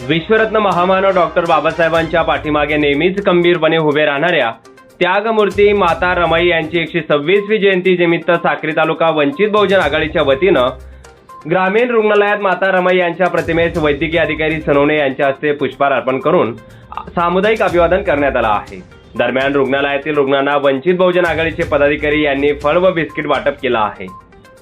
विश्वरत्न महामानव डॉक्टर बाबासाहेबांच्या पाठीमागे नेहमीच खंबीरपणे उभे राहणाऱ्या त्यागमूर्ती माता रमाई यांची एकशे सव्वीसवी जयंती निमित्त साक्री तालुका वंचित बहुजन आघाडीच्या वतीनं ग्रामीण रुग्णालयात माता रमाई यांच्या प्रतिमेस वैद्यकीय अधिकारी सनोने यांच्या हस्ते पुष्पहार अर्पण करून सामुदायिक अभिवादन करण्यात आलं आहे. दरम्यान रुग्णालयातील रुग्णांना वंचित बहुजन आघाडीचे पदाधिकारी यांनी फळ व बिस्किट वाटप केलं आहे.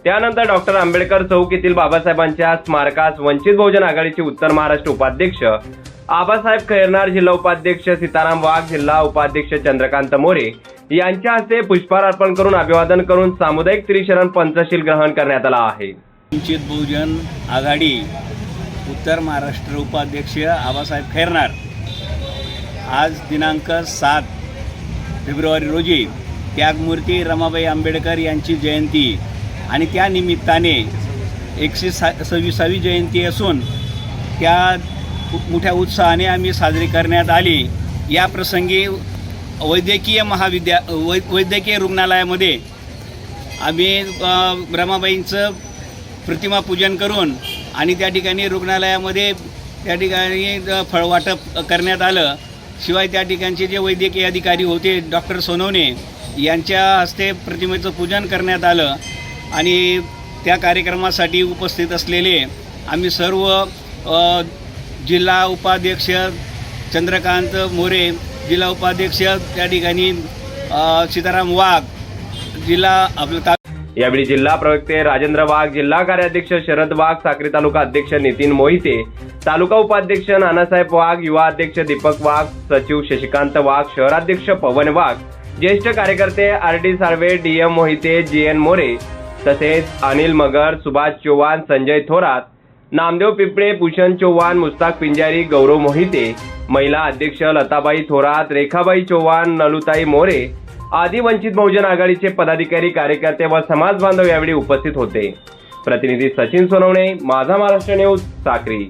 त्यानंतर डॉक्टर आंबेडकर चौक येथील बाबासाहेबांच्या स्मारकास वंचित बहुजन आघाडीचे उत्तर महाराष्ट्र उपाध्यक्ष आबासाहेब खैरनार जिल्हा उपाध्यक्ष सीताराम वाघ जिल्हा उपाध्यक्ष चंद्रकांत मोरे यांच्या हस्ते पुष्पहार अर्पण करून अभिवादन करून सामुदायिक त्रिशरण पंचशील ग्रहण करण्यात आला आहे. वंचित बहुजन आघाडी उत्तर महाराष्ट्र उपाध्यक्ष आबासाहेब खैरनार आज दिनांक सात फेब्रुवारी रोजी त्यागमूर्ती रमाबाई आंबेडकर यांची जयंती आणि त्या निमित्ताने एकशे सा सव्वीसावी जयंती असून त्या मोठ्या उत्साहाने आम्ही साजरी करण्यात आली. या प्रसंगी वैद्यकीय महाविद्या वै वैद्यकीय रुग्णालयामध्ये आम्ही ब्रह्माबाईंचं रमाबाईंचं प्रतिमा पूजन करून आणि त्या ठिकाणी रुग्णालयामध्ये त्या ठिकाणी फळवाटप करण्यात आलं. शिवाय त्या ठिकाणचे जे वैद्यकीय अधिकारी होते डॉक्टर सोनवणे यांच्या हस्ते प्रतिमेचं पूजन करण्यात आलं. आणि त्या कार्यक्रमासाठी उपस्थित असलेले आम्ही सर्व जिल्हा उपाध्यक्ष चंद्रकांत मोरे जिल्हा उपाध्यक्ष त्या ठिकाणी सीताराम वाघ जिल्हा आपलं यावेळी जिल्हा प्रवक्ते राजेंद्र वाघ जिल्हा कार्याध्यक्ष शरद वाघ साक्री तालुका अध्यक्ष नितीन मोहिते तालुका उपाध्यक्ष नानासाहेब वाघ युवा अध्यक्ष दीपक वाघ सचिव शशिकांत वाघ शहराध्यक्ष पवन वाघ ज्येष्ठ कार्यकर्ते R D Salve D M Mohite G N More तसेच अनिल मगर सुभाष चव्हाण संजय थोरात नामदेव पिपळे भूषण चव्हाण मुस्ताक पिंजारी गौरव मोहिते महिला अध्यक्ष लताबाई थोरात रेखाबाई चव्हाण नलुताई मोरे आदी वंचित बहुजन आघाडीचे पदाधिकारी कार्यकर्ते व समाज बांधव यावेळी उपस्थित होते. प्रतिनिधी सचिन सोनवणे माझा महाराष्ट्र न्यूज साक्री.